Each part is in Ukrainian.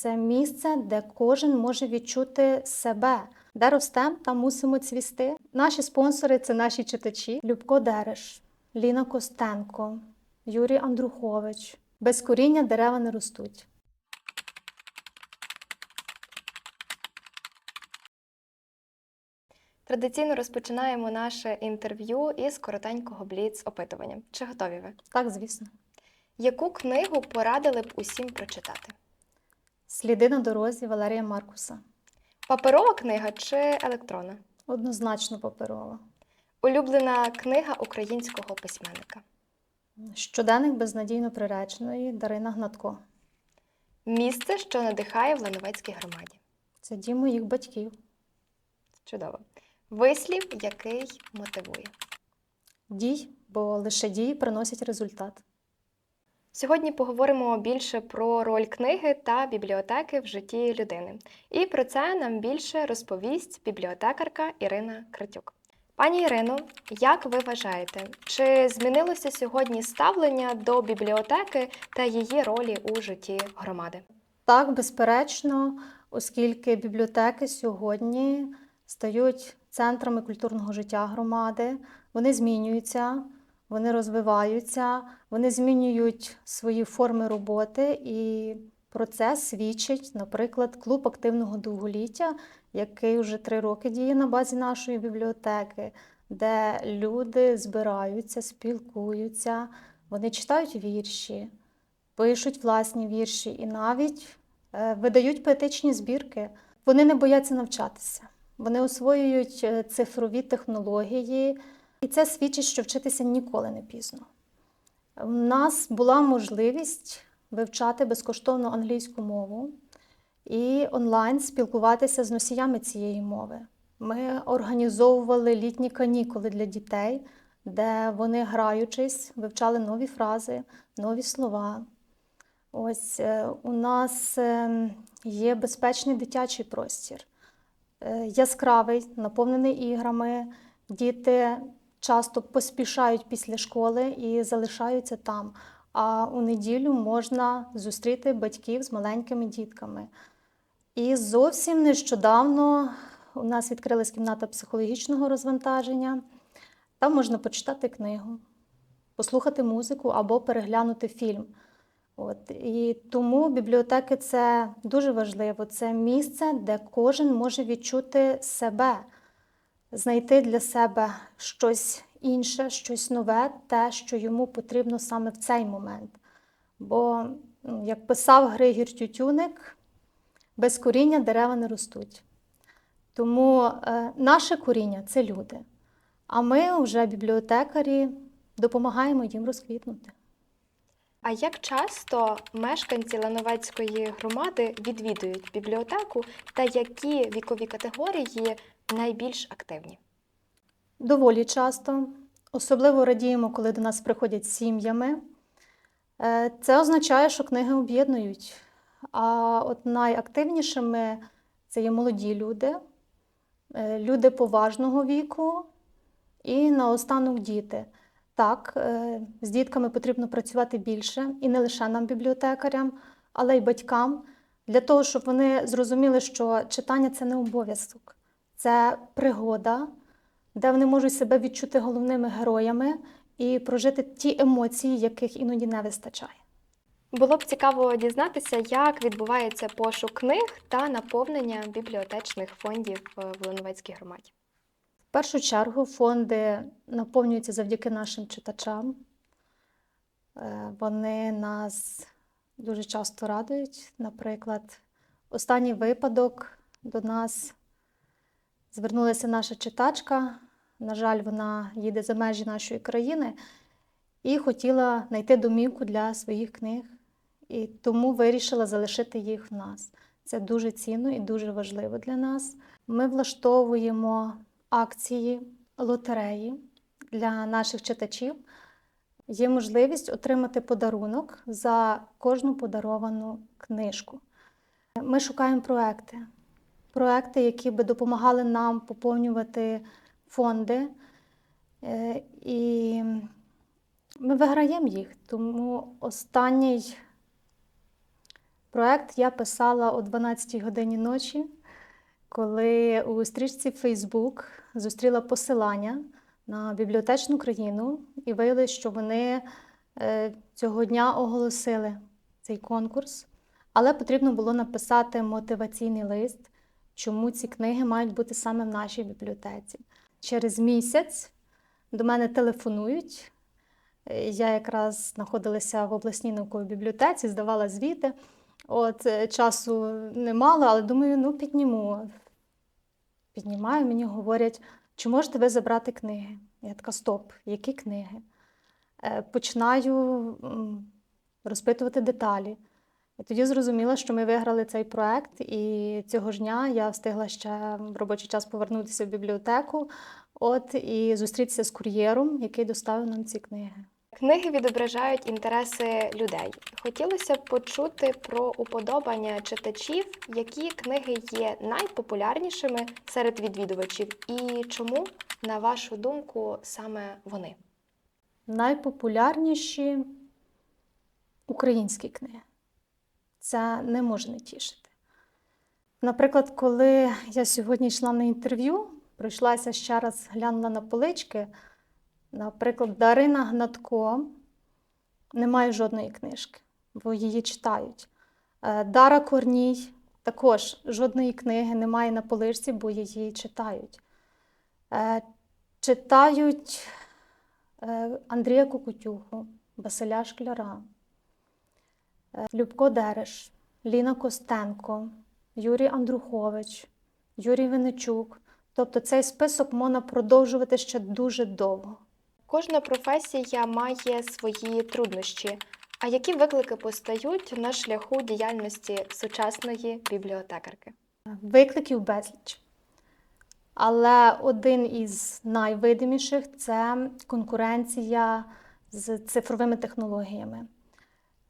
Це місце, де кожен може відчути себе. Де ростем, там мусимо цвісти. Наші спонсори це наші читачі: Любко Дереш, Ліна Костенко, Юрій Андрухович. Без коріння дерева не ростуть. Традиційно розпочинаємо наше інтерв'ю із коротенького бліц опитування. Чи готові ви? Так, звісно. Яку книгу порадили б усім прочитати? Сліди на дорозі Валерія Маркуса. Паперова книга чи електронна? Однозначно паперова. Улюблена книга українського письменника. Щоденник безнадійно приреченої Дарина Гнатко. Місце, що надихає в Лановецькій громаді. Це дім моїх батьків. Чудово. Вислів, який мотивує. Дій, бо лише дії приносять результат. Сьогодні поговоримо більше про роль книги та бібліотеки в житті людини. І про це нам більше розповість бібліотекарка Ірина Кратюк. Пані Ірино, як ви вважаєте, чи змінилося сьогодні ставлення до бібліотеки та її ролі у житті громади? Так, безперечно, оскільки бібліотеки сьогодні стають центрами культурного життя громади, вони змінюються, вони розвиваються, вони змінюють свої форми роботи, і про це свідчить, наприклад, клуб активного довголіття, який вже три роки діє на базі нашої бібліотеки, де люди збираються, спілкуються, вони читають вірші, пишуть власні вірші і навіть е, видають поетичні збірки. Вони не бояться навчатися. Вони освоюють е, цифрові технології, і це свідчить, що вчитися ніколи не пізно. У нас була можливість вивчати безкоштовно англійську мову і онлайн спілкуватися з носіями цієї мови. Ми організовували літні канікули для дітей, де вони, граючись, вивчали нові фрази, нові слова. Ось е, у нас е, є безпечний дитячий простір, е, яскравий, наповнений іграми. Діти часто поспішають після школи і залишаються там. А у неділю можна зустріти батьків з маленькими дітками. І зовсім нещодавно у нас відкрилась кімната психологічного розвантаження. Там можна почитати книгу, послухати музику або переглянути фільм. От і тому бібліотеки це дуже важливо. Це місце, де кожен може відчути себе, знайти для себе щось інше, щось нове, те, що йому потрібно саме в цей момент. Бо, ну, як писав Григір Тютюник, без коріння дерева не ростуть. Тому е, наше коріння це люди. А ми, вже бібліотекарі, допомагаємо їм розквітнути. А як часто мешканці Лановецької громади відвідують бібліотеку та які вікові категорії найбільш активні? Доволі часто. Особливо радіємо, коли до нас приходять сім'ями. Е, Це означає, що книги об'єднують. А от найактивнішими це є молоді люди, е, люди поважного віку і наостанок діти. Так, е, з дітками потрібно працювати більше, і не лише нам, бібліотекарям, але й батькам, для того, щоб вони зрозуміли, що читання це не обов'язок, це пригода, де вони можуть себе відчути головними героями і прожити ті емоції, яких іноді не вистачає. Було б цікаво дізнатися, як відбувається пошук книг та наповнення бібліотечних фондів е, в Лановецькій громаді. В першу чергу фонди наповнюються завдяки нашим читачам. Е, Вони нас дуже часто радують. Наприклад, останній випадок до нас звернулася наша читачка. На жаль, вона їде за межі нашої країни і хотіла знайти домівку для своїх книг. І тому вирішила залишити їх в нас. Це дуже цінно і дуже важливо для нас. Ми влаштовуємо акції, лотереї для наших читачів. Є можливість отримати подарунок за кожну подаровану книжку. Ми шукаємо проекти, проекти, які би допомагали нам поповнювати фонди. Е, І ми виграємо їх. Тому останній проект я писала о 12-й годині ночі, коли у стрічці Facebook зустріла посилання на бібліотечну країну і виявилось, що вони е, цього дня оголосили цей конкурс, але потрібно було написати мотиваційний лист, чому ці книги мають бути саме в нашій бібліотеці. Через місяць до мене телефонують. Я якраз знаходилася в обласній науковій бібліотеці, здавала звіти. От е, часу немало, але думаю, ну підніму. Піднімаю, мені говорять, чи можете ви забрати книги? Я така, стоп, які книги? Е, Починаю розпитувати деталі. І тоді зрозуміла, що ми виграли цей проект, і цього ж дня я встигла ще в робочий час повернутися в бібліотеку от, і зустрітися з кур'єром, який доставив нам ці книги. Книги відображають інтереси людей. Хотілося б почути про уподобання читачів, які книги є найпопулярнішими серед відвідувачів, і чому, на вашу думку, саме вони? Найпопулярніші українські книги. Це не може не тішити. Наприклад, коли я сьогодні йшла на інтерв'ю, пройшлася ще раз глянула на полички. Наприклад, Дарина Гнатко не має жодної книжки, бо її читають. Е, Дара Корній також жодної книги немає на поличці, бо її читають. Е, Читають е, Андрія Кукутюху, Василя Шкляра, Любко Дереш, Ліна Костенко, Юрій Андрухович, Юрій Винничук. Тобто цей список можна продовжувати ще дуже довго. Кожна професія має свої труднощі. А які виклики постають на шляху діяльності сучасної бібліотекарки? Викликів безліч. Але один із найвидиміших це конкуренція з цифровими технологіями.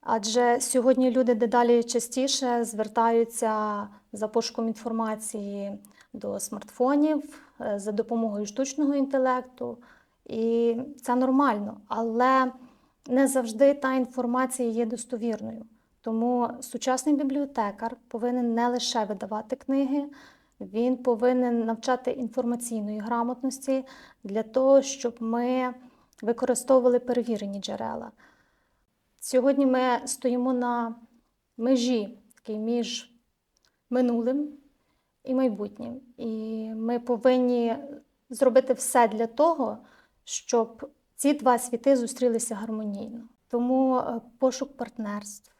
Адже сьогодні люди дедалі частіше звертаються за пошуком інформації до смартфонів е, за допомогою штучного інтелекту. І це нормально, але не завжди та інформація є достовірною. Тому сучасний бібліотекар повинен не лише видавати книги, він повинен навчати інформаційної грамотності для того, щоб ми використовували перевірені джерела. Сьогодні ми стоїмо на межі такій між минулим і майбутнім. І ми повинні зробити все для того, щоб ці два світи зустрілися гармонійно. Тому е, пошук партнерств,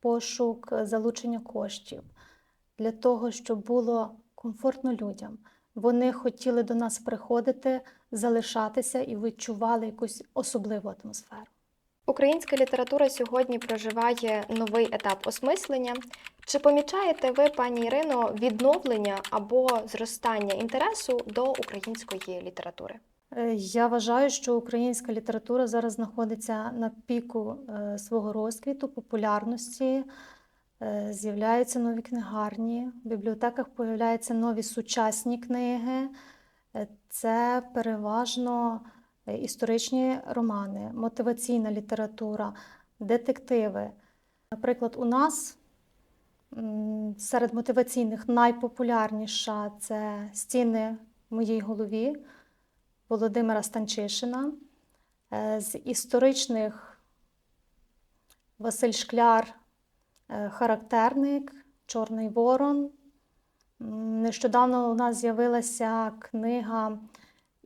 пошук залучення коштів для того, щоб було комфортно людям. Вони хотіли до нас приходити, залишатися і відчували якусь особливу атмосферу. Українська література сьогодні проживає новий етап осмислення. Чи помічаєте ви, пані Ірино, відновлення або зростання інтересу до української літератури? Е, Я вважаю, що українська література зараз знаходиться на піку е, свого розквіту, популярності. Е, З'являються нові книгарні, в бібліотеках появляються нові сучасні книги. Це переважно історичні романи, мотиваційна література, детективи. Наприклад, у нас серед мотиваційних найпопулярніша це стіни в моїй голові. Володимира Станчишина. Е, З історичних Василь Шкляр, е, характерник, Чорний Ворон. Нещодавно у нас з'явилася книга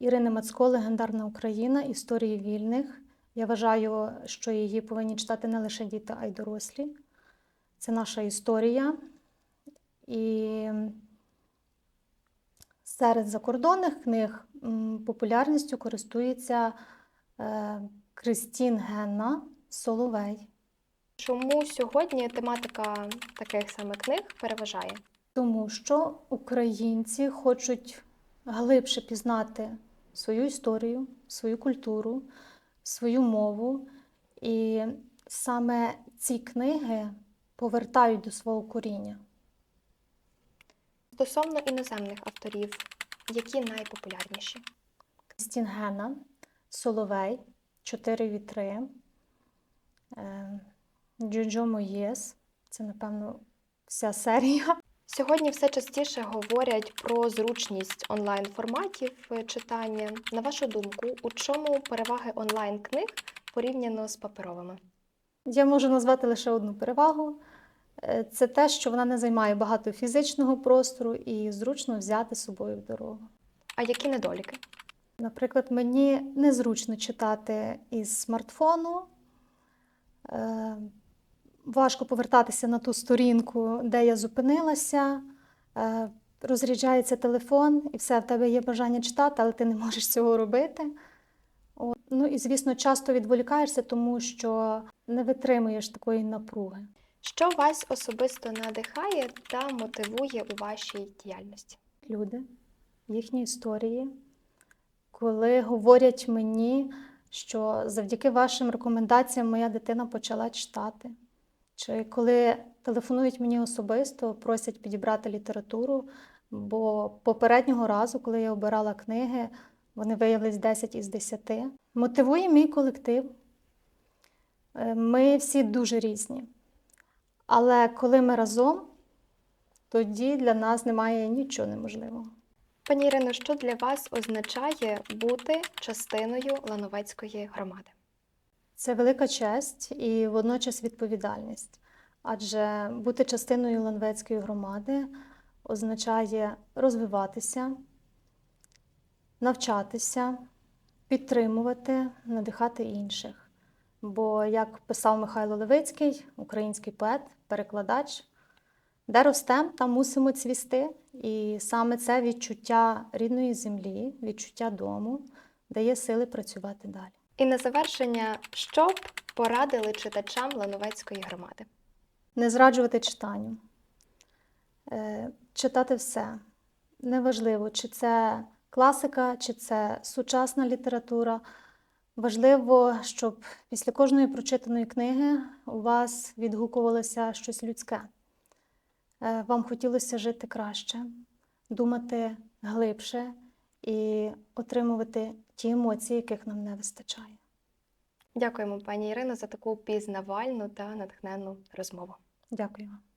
Ірини Мацко Легендарна Україна Історії вільних. Я вважаю, що її повинні читати не лише діти, а й дорослі. Це наша історія. І Серед закордонних книг популярністю користується е, Кристін Генна Соловей, Чому сьогодні тематика таких саме книг переважає? тому що українці хочуть глибше пізнати свою історію, свою культуру, свою мову. І саме ці книги повертають до свого коріння. Стосовно іноземних авторів, які найпопулярніші? Крістін Генна, Соловей, Чотири вітри, е, Джоджо Моєс, Це, напевно, вся серія. Сьогодні все частіше говорять про зручність онлайн форматів е, читання. На вашу думку, у чому переваги онлайн книг порівняно з паперовими? Я можу назвати лише одну перевагу. Е, Це те, що вона не займає багато фізичного простору і зручно взяти з собою в дорогу. А які недоліки? Наприклад, мені незручно читати із смартфону. Важко повертатися на ту сторінку, де я зупинилася. Е, Розряджається телефон, і все, в тебе є бажання читати, але ти не можеш цього робити. От. Ну і, звісно, часто відволікаєшся, тому що не витримуєш такої напруги. Що вас особисто надихає та мотивує у вашій діяльності? люди, їхні історії, коли говорять мені, що завдяки вашим рекомендаціям моя дитина почала читати. Чи коли телефонують мені особисто, просять підібрати літературу, бо попереднього разу, коли я обирала книги, вони виявились 10 із 10. Мотивує мій колектив. Е, Ми всі дуже різні. Але коли ми разом, тоді для нас немає нічого неможливого. Пані Ірино, що для вас означає бути частиною Лановецької громади? Це велика честь і водночас відповідальність. Адже бути частиною Ланвецької громади означає розвиватися, навчатися, підтримувати, надихати інших. Бо, як писав Михайло Левицький, український поет, перекладач, де ростем, там мусимо цвісти. І саме це відчуття рідної землі, відчуття дому дає сили працювати далі. І на завершення, що б порадили читачам Лановецької громади? Не зраджувати читанню, Е, читати все. Неважливо, чи це класика, чи це сучасна література. Важливо, щоб після кожної прочитаної книги у вас відгукувалося щось людське. Е, Вам хотілося жити краще, думати глибше і отримувати ті емоції, яких нам не вистачає. Дякуємо, пані Ірино, за таку пізнавальну та натхненну розмову. Дякую вам.